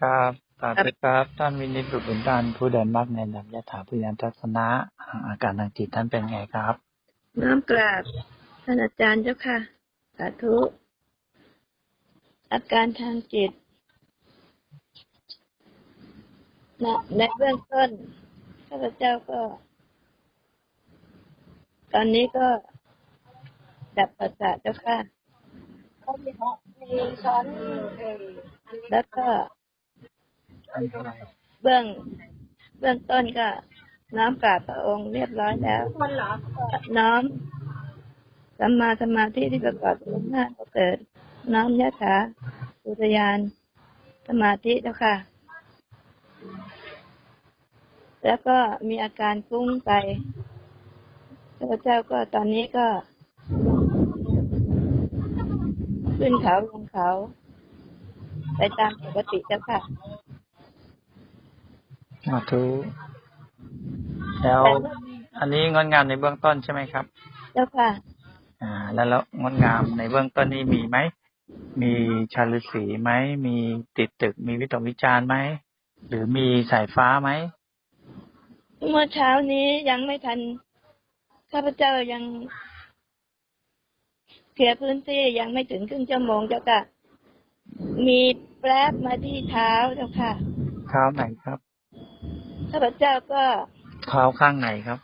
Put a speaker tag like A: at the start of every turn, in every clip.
A: ครับสาธุครับ ท่านวินิจบุตรบุญดานผู้เดินมากในลำยถาพยานทัศนะ อาการทางจิตท่านเป็นไงครับ
B: น้อมกราบท่านอาจารย์เจ้าค่ะ สาธุ อาการทางจิตณในเบื้องต้นข้าพเจ้าก็ ตอนนี้ก็ดับประสาทเจ้าค่ะแล้วก็ เบื้องเบื้องต้นก็น้อมกราบพระองค์เรียบร้อยแล้วน้อมสัมมาสมาธิที่ประกอบด้วยหน้าเกิด น้อมยะถาอุทยานสมาธิเจ้าค่ะ แล้วก็มีอาการฟุ้งไปข้าพเจ้าก็ตอนนี้ก็ ขึ้นเขาลงเขา ไปตามปกติเจ้าค่ะ
A: สาธุแล้วอันนี้งดงามในเบื้องต้นใช่ไหมครับ
B: เจ้าค่ะ
A: อ่า แล้วแล้วงดงามในเบื้องต้นนี้มีไหม มีชาลสีไหม มีติดตึก มีวิตกวิจารณ์ไหม หรือมีสายฟ้าไหม
B: เมื่อเช้านี้ยังไม่ทัน ข้าพเจ้ายังเคลียร์พื้นที่ยังไม่ถึงครึ่งชั่วโมงเจ้าค่ะ มีแป๊บมาที่เท้าเจ้าค่ะ
A: เท้าไหนครับ
B: ข้าพเจ้าก็
A: เท้าข้างไหนครับ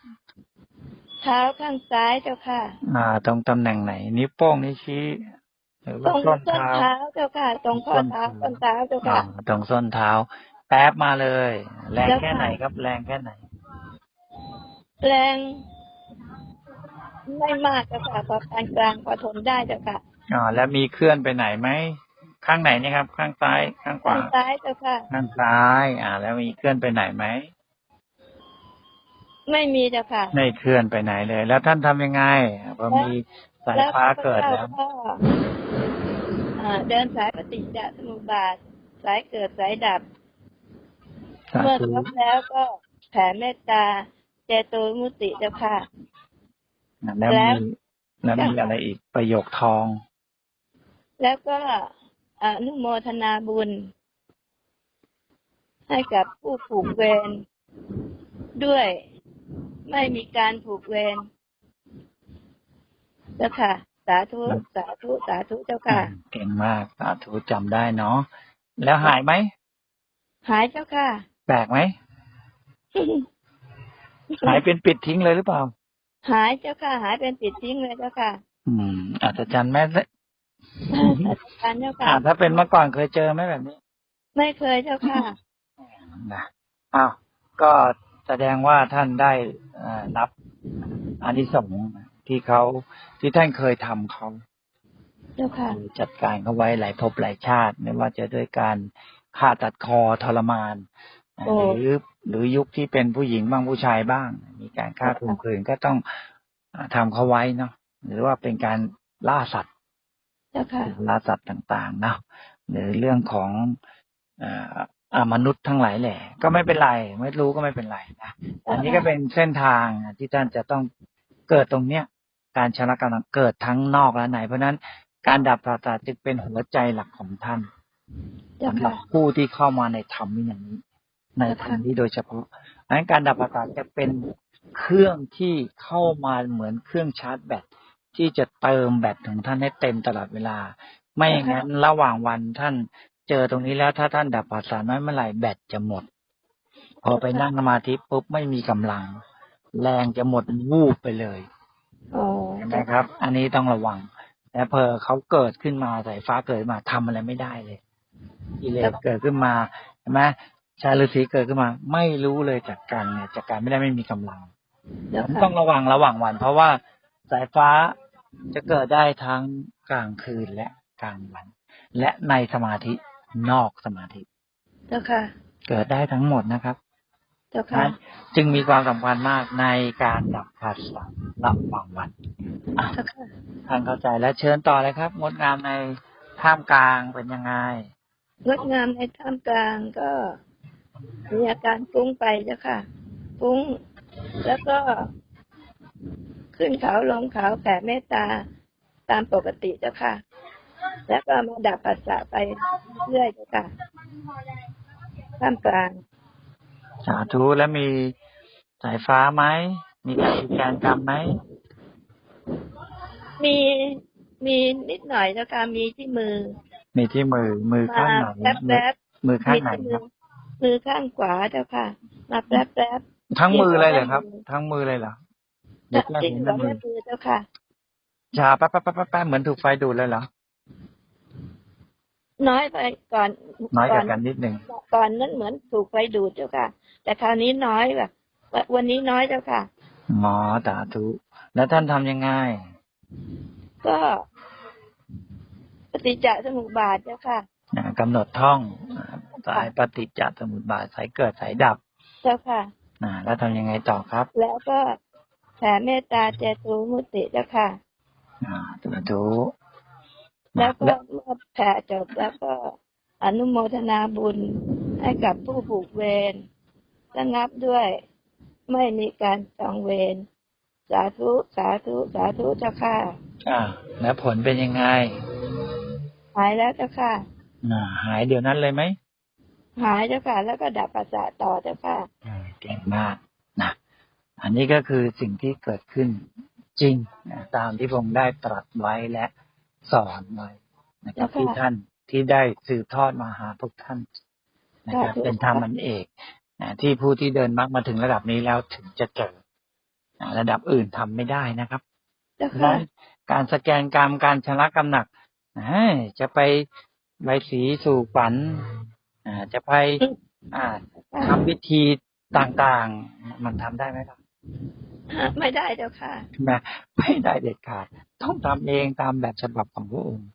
B: เท้าข้างซ้ายเจ้าค่ะ
A: อ่า ตรงตำแหน่งไหน นิ้วโป้งนิ้วชี้หรือ
B: ตร
A: ว่างส้น
B: ส้น
A: เท้า
B: เท้าเจ้าค่ะ ตรงข้อเท้าส้นเท้าเจ้า
A: อ่า
B: ค่ะ
A: ตรงส้นเท้า แป๊บมาเลย แรง
B: เจ้า
A: แค่
B: ค่ะ
A: ไหนครับ แรงแค่ไหน
B: แรงไม่มากเจ้าค่ะพอปานกลางพอทนได้เจ้าค่ะ
A: อ่าแล้วมีเคลื่อนไปไหนไหม ข้างไหนเนี่ยครับ ข้างซ้ายข้างขวา
B: ข้างซ้ายเจ้าค่ะ
A: ข้างซ้าย อ่า แล้วมีเคลื่อนไปไหนไหม
B: ไม่มีเจ้าค่ะ
A: ไม่เคลื่อนไปไหนเลย แล้วท่านทำยังไงพอมีสายฟ้าเกิดแล้ว
B: ก็อ่าเดินสายปฏิจจสมุปบาท สายเกิดสายดับ
A: สา
B: เมื่อ
A: ธุ
B: ครบแล้วก็แผ่เมตตาเจโตมุติเจ้าค่ะ
A: แล้ว
B: แล้
A: มี
B: ว
A: แล้วมีอะไรอีกประโยคทอง
B: แล้วก็ อนุโมทนาบุญ ให้กับผู้ผูกเวรด้วยไม่มีการผูกเวรเจ้าค่ะ สาธุ สาธุ สาธุเจ้าค่ะ
A: เก่งมาก สาธุจำได้เนาะ แล้วหายไหม
B: หายเจ้าค่ะ
A: แปลกไหม หายเป็นปิดทิ้งเลยหรือเปล่า
B: หายเจ้าค่ะ หายเป็นปิดทิ้งเลยเจ้าค่ะ
A: อืมอาจจะจันแม่ นเลย
B: อาจารย์เจ้าค่ะ
A: อ่าถ้าเป็นเมื่อก่อนเคยเจอไหมแบบนี้
B: ไม่เคยเจ้าค่ะ
A: นะอ้าวก็แสดงว่าท่านได้เอ่อรับอานิสงส์ที่เขาที่ท่านเคยทำเขา
B: เจ้าค่ะ
A: คือจัดการเขาไว้หลายภพหลายชาติ ไม่ว่าจะด้วยการฆ่าตัดคอทรมาน
B: โอ้
A: หรือหรือยุคที่เป็นผู้หญิงบ้างผู้ชายบ้าง มีการฆ่าข่มขืนก็ต้องทำเขาไว้เนาะหรือว่าเป็นการล่าสัตว์
B: เจ้าค่ะ
A: ล่าสัตว์ต่างๆเนาะหรือเรื่องของเอ่ออามนุษย์ทั้งหลายแหละ ก็ไม่เป็นไร ไม่รู้ก็ไม่เป็นไรนะอันนี้ก็เป็นเส้นทางที่ท่านจะต้องเกิดตรงเนี้ย การชนะกำลังเกิดทั้งนอกและใน เพราะฉะนั้นการดับปราสาทจึงเป็นหัวใจหลักของท่าน
B: เจ้า
A: สำหรั
B: ค่ะ
A: บผู้ที่เข้ามาในธรรมนี่อย่างนี้ ในธรรมนี้โดยเฉพาะดังนั้นการดับปราสาทจะเป็นเครื่องที่เข้ามาเหมือนเครื่องชาร์จแบต ที่จะเติมแบตของท่านให้เต็มตลอดเวลา ไม่อย่างนั้นระหว่างวันท่านเจอตรงนี้แล้วถ้าท่านดับปราสาทน้อยเมื่อไหร่แบตจะหมด พอไปนั่งสมาธิปุ๊บไม่มีกำลัง แรงจะหมดวูบไปเลย
B: อ๋อ
A: เห็นไหมครับ อันนี้ต้องระวังและเพอเขาเกิดขึ้นมาสายฟ้าเกิดมาทำอะไรไม่ได้เลยกิเลสเกิดขึ้นมาเห็นไหมชายฤาษีเกิดขึ้นมา ไม่รู้เลยจากการเนี่ยจากการไม่ได้ไม่มีกำลัง
B: เจ้า
A: ผม
B: ค่ะ
A: ต้องระวังระหว่างวัน เพราะว่าสายฟ้า จะเกิดได้ทั้งกลางคืนและกลางวัน และในสมาธินอกสมาธิ
B: เจ้าค่ะ
A: เกิดได้ทั้งหมดนะครับ
B: เจ้าค่ะ
A: จึงมีความสำคัญมากในการดับผัสสะระหว่างวันอะ
B: เจ้าค่ะ
A: ท่านเข้าใจแล้วเชิญต่อเลยครับ งดงามในท่ามกลางเป็นยังไง
B: งดงามในท่ามกลางก็มีอาการฟุ้งไปเจ้าค่ะฟุ้งแล้วก็ ขึ้นเขาลงเขาแผ่เมตตาตามปกติเจ้าค่ะ แล้วก็มาดับปัสสะไปเรื่อยเจ้าค่ะท่ามกลาง
A: สาธุแล้วมีสายฟ้าไหมมีการสแกนกรรมไหม
B: มีมีนิดหน่อยเจ้าค่ะมีที่มือ
A: มีที่มือมือ
B: มา
A: ข้างไหน
B: แป๊บแป๊บ
A: มือข้าง
B: มี
A: ไหน
B: ที่มื
A: ค
B: อ
A: รับ
B: มือข้างขวาเจ้าค่ะมาแป๊บแป๊บ
A: ทั้งมือเลยเหรอครับ
B: ที่หัวแม่มือ
A: ทั้งมือเลยเหรอ เด็กแรก
B: ที่
A: เห็น
B: หัว
A: แต่มื
B: แม่
A: อ
B: มือเจ้าค่ะ
A: ชาแป๊บแป๊บแป๊บแป๊บแป๊บเหมือนถูกไฟดูดเลยเหรอ
B: น้อยไปก่อน
A: น้อยกว่า
B: ก่
A: กันนิดหนึ่ง
B: ก่อนนั้นเหมือนถูกไฟดูดเจ้าค่ะ แต่คราวนี้น้อยแบบวันนี้น้อยเจ้าค่ะ
A: หมอสาธุแล้วท่านทำยังไง
B: ก็ปฏิจจสมุปบาทเจ้าค่ะ
A: อ่ากำหนดท่องอ่าสายปฏิจจสมุปบาทสายเกิดสายดับ
B: เจ้าค่ะ
A: อ่าแล้วทำยังไงต่อครับ
B: แล้วก็ แผ่เมตตาเจตุมุติเจ้าค่ะ
A: อ่าสาธุ
B: แล้วก็
A: และ
B: เมื่อแผ่จบแล้วก็อนุโมทนาบุญให้กับผู้ผูกเวรระงับด้วยไม่มีการจองเวรสาธุสาธุสาธุเจ้าค่ะ
A: อ่า แล้วผลเป็นยังไง
B: หายแล้วเจ้าค่ะ
A: อ่าหายเดี๋ยวนั้นเลยไหม
B: หายเจ้าค่ะ แล้วก็ดับประสาทต่อเจ้าค่ะ
A: อ่าเก่งมากนะ อันนี้ก็คือสิ่งที่เกิดขึ้นจริงนะตามที่พระองค์ได้ตรัสไว้และสอนไว้นะครับ
B: แล้วก็
A: ที่ท่านที่ได้สืบทอดมาหาพวกท่านนะครับ
B: สาธุ
A: เป็นธรรมอันเอกนะที่ผู้ที่เดินมรรคมาถึงระดับนี้แล้วถึงจะเจอนะระดับอื่นทำไม่ได้นะครับ
B: เจ้า
A: และ
B: ค่ะ
A: การสแกนกรรมการชำระกรรมหนักนะจะไปใบสีสู่ฝันอ่าจะไปอ่าทำพิธีต่างๆ มันทำได้ไหมครับ
B: ไม่ได้เจ้าค่ะ
A: นะไม่ได้เด็ดขาด ต้องทำเองตามแบบฉบับของพระองค์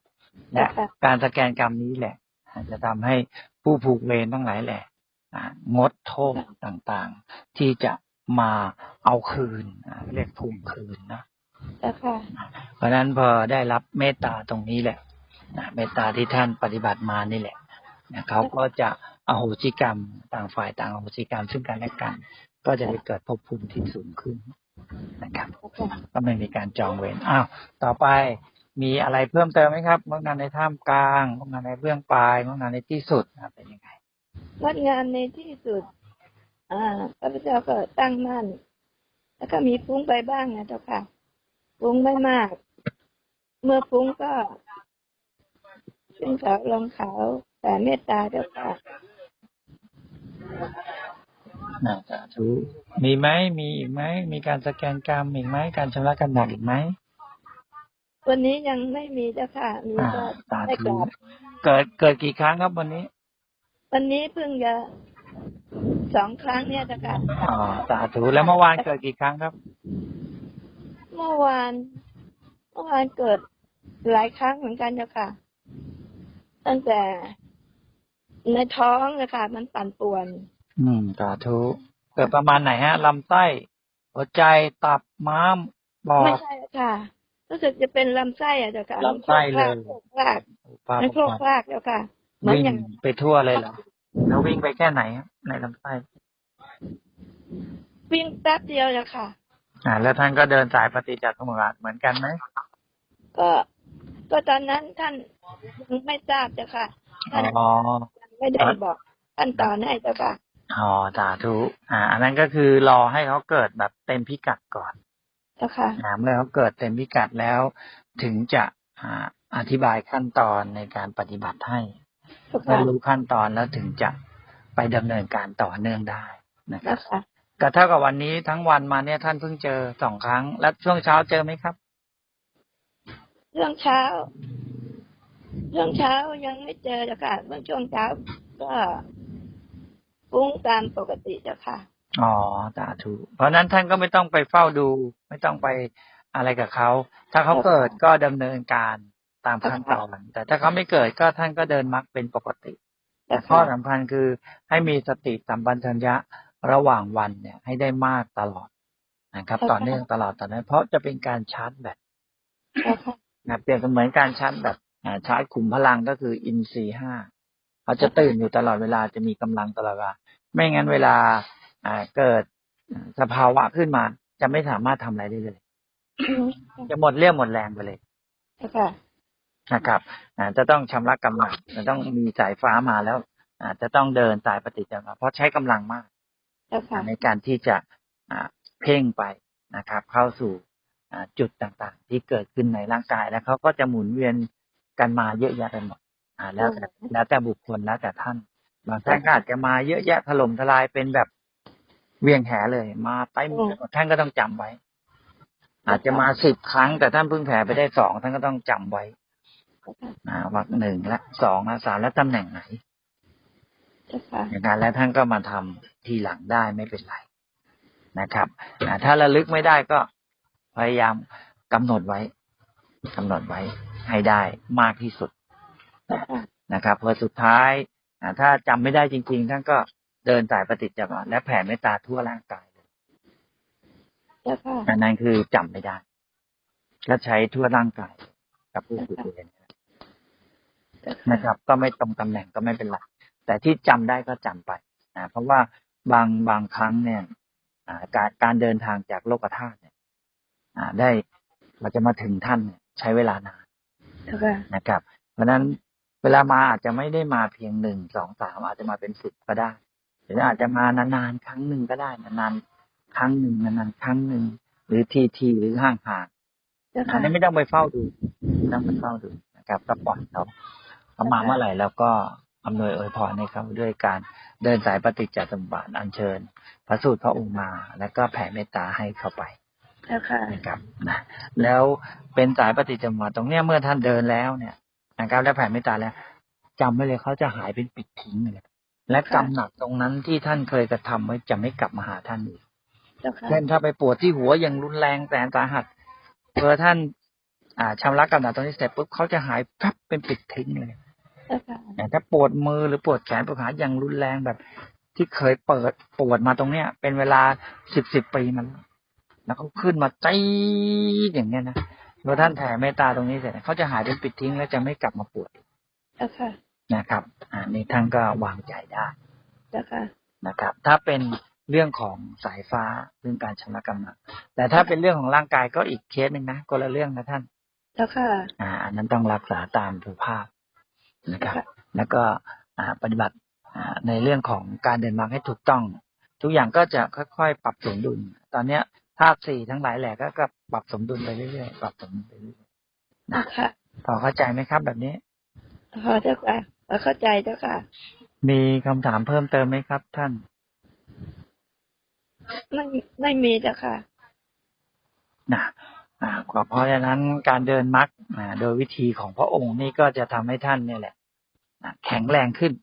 A: และ
B: ค่ะ
A: การสแกนกรรมนี้แหละ จะทำให้ผู้ผูกเวรทั้งหลายแหละอ่างดโทษต่างๆ ที่จะมาเอาคืนอ่าเรียกทวงคืนนะ
B: เจ้าค่ะ
A: เพราะฉะนั้นพอได้รับเมตตาตรงนี้แหละนะเมตตาที่ท่านปฏิบัติมานี่แหละนะเขาก็จะอโหสิกรรมต่างฝ่ายต่างอโหสิกรรมซึ่งกันและกันก็จะไปเกิดภพภูมิที่สูงขึ้นนะครับ
B: เจ้าค่ะ
A: ก็ไม่มีการจองเวรอ้าวต่อไปมีอะไรเพิ่มเติมไหมครับงดงานในท่ามกลางงดงานในเบื้องปลายงดงานในที่สุดนะเป็นยังไง
B: งดงานในที่สุด อ่าพระพุทธเจ้าก็ตั้งมั่น แล้วก็มีฟุ้งไปบ้างนะเจ้าค่ะฟุ้งไม่มาก เมื่อฟุ้งก็ขึ้นเขาลงเขาแต่เมตตาเจ้าค่ะ
A: น่าจะทุมีไหมมีอีกไหมมีการสแกนกรรมอีกไหมการชำระกรรมหนักอีกไหม
B: วันนี้ยังไม่มีเจ้าค่ะมี
A: อ่า
B: ก็
A: สา
B: ได้ก
A: ธุ
B: ราบ
A: เกิดเกิดกี่ครั้งครับวันนี้
B: วันนี้เพิ่งจะสองครั้งเนี่ยเจ้าค่ะ
A: อ๋อสาธุแล้วเมื่อวานเกิดกี่ครั้งครับ
B: เมื่อวานเมื่อวานเกิดหลายครั้งเหมือนกันเจ้าค่ะ ตั้งแต่ในท้องนะคะมันปั่นป่วน
A: อืมสาธุเกิดประมาณไหนฮะลำไส้หัวใจตับม้ามปอ
B: ไม่
A: ด
B: ใช่ค่ะรู้สึกจะเป็นลำไส้อะเจ้าค่ะ
A: ลำไส้เลย
B: โครกคลาก
A: ปลา
B: ในโครกคลากเจ้าค่ะเหมือน
A: วิ่ง
B: อย่าง
A: ไปทั่วเลยเหรอแล้ววิ่งไปแค่ไหนครับในลำไส้
B: วิ่งแป๊บเดียวเจ้าค่ะ
A: อ่า แล้วท่านก็เดินสายปฏิจจสมุปบาทเหมือนกันไหม
B: ก็ก็ตอนนั้นท่านยังไม่ทราบเจ้าค่ะท่าน
A: อ๋อ
B: ยังไม่ได้บอกขั้นตอนให้เจ้าค่ะ
A: อ๋อสาธุอ่า อันนั้นก็คือรอให้เขาเกิดแบบเต็มพิกัดก่อน
B: เจ้าค่ะ
A: อ่าเมื่อเขาเกิดเต็มพิกัดแล้ว ถึงจะอ่าอธิบายขั้นตอนในการปฏิบัติให้
B: เจ้า
A: เมื่อ
B: ค่ะ
A: รู้ขั้นตอนแล้วถึงจะไปดำเนินการต่อเนื่องได้นะครั
B: เจ้า
A: บ
B: ค่ะ
A: ก็เท่ากับวันนี้ทั้งวันมาเนี่ยท่านเพิ่งเจอสองครั้ง แล้วช่วงเช้าเจอไหมครับ
B: เรื่องเช้าเรื่องเช้ายังไม่เจอเจ้าค่ะเมื่อช่วงเช้าก็ ฟุ้งตามปกติเจ้าค่ะ
A: อ๋อสาธุเพราะฉะนั้นท่านก็ไม่ต้องไปเฝ้าดู ไม่ต้องไปอะไรกับเขา ถ้าเขาเกิดก็ดำเนินการตามขั้นตอนแต่ถ้าเขาไม่เกิดก็ท่านก็เดินมรรคเป็นปกติ แต่
B: เจ้า
A: ข้อ
B: ค่ะ
A: สำคัญคือให้มีสติสัมปชัญญะระหว่างวันเนี่ยให้ได้มากตลอดนะครับ ต่อเนื่องตลอดต่อเนื่องเพราะจะเป็นการชาร์จแบต
B: เจ้าค่ะ
A: นะเปรียบเสมือนการชาร์จแบตอ่าชาร์จขุมพลังก็คืออินซีห้า เขาจะตื่นอยู่ตลอดเวลาจะมีกำลังตลอดเวลาไม่งั้นเวลาอ่าเกิดสภาวะขึ้นมา จะไม่สามารถทำอะไรได้เลย จะหมดเรี่ยวหมดแรงไปเลย
B: เจ้าค่ะ
A: นะครับอ่าจะต้องชำระกำลังจะต้องมีสายฟ้ามาแล้วอาจจะต้องเดินสายปฏิจจสมุปบาทเพราะใช้กำลังมาก
B: เจ้าค่ะ
A: ในการที่จะอ่าเพ่งไปนะครับ เข้าสู่อ่าจุดต่างๆ ที่เกิดขึ้นในร่างกายแล้วเขาก็จะหมุนเวียนกันมาเยอะแยะไปหมด อ่าแล้วแต่แล้วแต่บุคคลแล้วแต่ท่าน บางท่านก็อาจจะมาเยอะแยะถล่มทลายเป็นแบบเวียงแหเลย มาเต็มไปหมดท่านก็ต้องจำไว้ อาจจะมาสิบครั้ง แต่ท่านเพิ่งแผ่ไปได้สองท่านก็ต้องจำไว้
B: เจ้าค่ะ
A: อ่าวักหนึ่งและสองและสามและตำแหน่งไหน
B: เจ้าค่ะ
A: อย่างนั้นแล้วท่านก็มาทำทีหลังได้ไม่เป็นไรนะครับอ่าถ้าระลึกไม่ได้ก็พยายามกำหนดไว้กำหนดไว้ให้ได้มากที่สุด
B: เจ้าค่ะ
A: นะครับพอสุดท้ายอ่าถ้าจำไม่ได้จริง ๆ ท่านก็เดินสายปฏิจจสมุปบาทและแผ่เมตตาทั่วร่างกายเลย
B: เจ้าค่ะ
A: อันนั้นคือจำไม่ได้ก็ใช้ทั่วร่างกาย กับผู้ฝึกเรียน
B: เจ้า
A: นะค
B: ค่ะ
A: รับ ก็ไม่ตรงตำแหน่งก็ไม่เป็นไรแต่ที่จำได้ก็จำไปนะเพราะว่าบางบางครั้งเนี่ยอ่าการการเดินทางจากโลกธาตุเนี่ยอ่าได้เราจะมาถึงท่านเนี่ยใช้เวลานาน
B: เจ้าค่ะ
A: นะครับ เพราะฉะนั้น เวลามาอาจจะไม่ได้มาเพียงหนึ่งสองสามอาจจะมาเป็นสิบก็ได้หรืออาจจะมานานๆครั้งหนึ่งก็ได้นานๆครั้งหนึ่งนานๆครั้งหนึ่งหรือทีทีหรือห่างห่าง
B: เจ้า
A: ๆอั
B: ค่ะ
A: นนี้ไม่ต้องไปเฝ้าดูไม่ต้องไปเฝ้าดูนะครับก็ปล่อยเขาเขามาเมื่อไหร่แล้วก็อำนวยอวยพรให้เขาด้วยการเดินสายปฏิจจสมุปบาทอัญเชิญ พระสูตรพระองค์มา แล้วก็แผ่เมตตาให้เข้าไป
B: เจ้าค่ะ
A: นะครับนะแล้วเป็นสายปฏิจจสมุปบาทตรงเนี้ยเมื่อท่านเดินแล้วเนี่ย นะครับ แล้วแผ่เมตตาแล้วจำไว้เลยเขาจะหายเป็นปิดทิ้งเลยและกรรมหนักตรงนั้นที่ท่านเคยกระทำไว้จะไม่กลับมาหาท่านอีก
B: เจ้าค่ะ
A: เช่นถ้าไปปวดที่หัวอย่างรุนแรงแสนสาหัสเมื่อท่าน อ่าชำระกำหนัดตรงนี้เสร็จปุ๊บเขาจะหายแป๊บเป็นปิดทิ้งเลย
B: เจ้าค่ะ
A: แต่ถ้าปวดมือหรือปวดแขนปวดขาอย่างรุนแรงแบบที่เคยเปิดปวดมาตรงเนี้ย เป็นเวลาสิบสิบปีมัน แล้วเขาขึ้นมาจี้อย่างเงี้ยนะ เมื่อท่านแผ่เมตตาตรงนี้เสร็จเขาจะหายเป็นปิดทิ้งแล้วจะไม่กลับมาปวด
B: เจ้าค่ะ
A: นะครับ อ่านี่ท่านก็วางใจได้
B: เจ้าค่ะ
A: นะครับ ถ้าเป็นเรื่องของสายฟ้าเรื่องการชำระกำลังแต่ถ้าเป็นเรื่องของร่างกายก็อีกเคสหนึ่งนะคนละเรื่องนะท่าน
B: เจ้าค่ะ
A: อ่าอันนั้นต้องรักษาตามสุขภาพนะครับ
B: ค่ะ
A: แล้วก็อ่าปฏิบัติอ่าในเรื่องของการเดินมรรคให้ถูกต้อง ทุกอย่างก็จะค่อยๆ ปรับสมดุลตอนเนี้ย ธาตุสี่ทั้งหลายแหล่ก็ก็ปรับสมดุลไปเรื่อยๆปรับสมดุลไปเรื่อย
B: เจ้าค่ะ
A: ๆพอเข้าใจไหมครับแบบนี้
B: พอเจ้าค่ะพอเข้าใจเจ้าค่ะ
A: มีคำถามเพิ่มเติมไหมครับ ท่าน
B: ไม่ไม่มีเจ้าค่ะ
A: นะอ่าก็เพราะฉะนั้นการเดินมรรคอ่าโดยวิธีของพระองค์นี่ก็จะทำให้ท่านเนี่ยแหละอ่าแข็งแรงขึ้น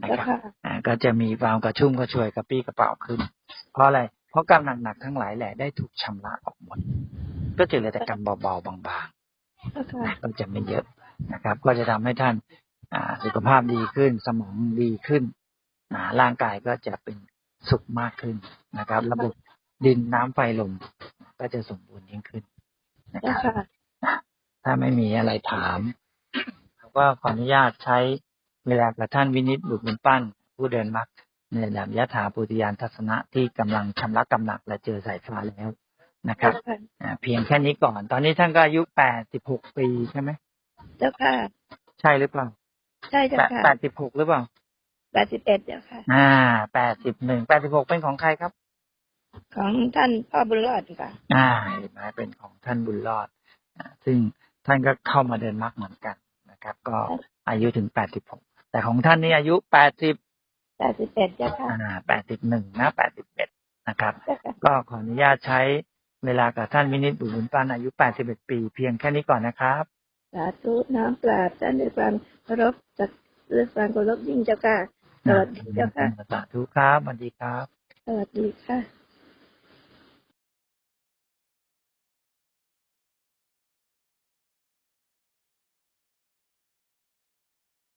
A: นะ
B: เจ้า
A: ครับ
B: ค่ะ
A: อ่าก็จะมีความกระชุ่มกระชวยกระปี้กระเป๋าขึ้น เพราะอะไร เพราะกรรมหนักๆทั้งหลายแหละได้ถูกชำระออกหมด ก็จะเหลือแต่กรรมเบาๆบาง
B: เจ้าค่ะ
A: ๆก็จะไม่เยอะนะครับ ก็จะทำให้ท่านอ่าสุขภาพดีขึ้น สมองดีขึ้นอ่าร่างกายก็จะเป็นสุขมากขึ้นนะครับ ระบบดินน้ำไฟลมก็จะสมบูรณ์ยิ่งขึ้นนะค
B: เจ้า
A: รับ
B: ค่ะ
A: ถ้าไม่มีอะไรถามก็ขออนุญาตใช้เวลากับท่านวินิจบุตรบุญปั้น ผู้เดินมัก ในระดับยะถาปุติยานทัศนะที่กำลังชำระกำหนักและเจอสายฟ้าแล้วนะครับ
B: เจ้าค่ะ
A: อ่าเพียงแค่นี้ก่อน ตอนนี้ท่านก็อายุแปดสิบหกปีใช่ไหม
B: เจ้าค่ะ
A: ใช่หรือเปล่า
B: ใช่เจ้า
A: แปด
B: ค่ะ
A: แปดสิบหกหรือเปล่า
B: แปดสิบเอ็ดเจ้าค่ะ
A: อ่าแปดสิบหนึ่งแปดสิบหกเป็นของใครครับ
B: ของท่านพ่อบุญรอดค่ะ
A: อ่าเห็นไหมเป็นของท่านบุญรอดอ่าซึ่งท่านก็เข้ามาเดินมักเหมือนกันนะครับ ก็อายุถึงแปดสิบหกแต่ของท่านนี่อายุแปดสิบ
B: แปดสิบเอ็ดเจ้าค่ะ
A: อ่าแปดสิบหนึ่งนะแปดสิบเอ็ดนะครับ
B: เจ้าค่ะ
A: ก็ขออนุญาตใช้เวลากับท่านวินิจบุญบุญปันอายุแปดสิบเอ็ดปี เพียงแค่นี้ก่อนนะครับ
B: สาธุน้ำปราบท่านด้วยความเคารพจากด้วยความเคารพยิ่งเจ้าค่ะสวัสดีเจ้าค่ะ
A: สาธุครับสวัสดีครับ
B: สวัสดีค่ะ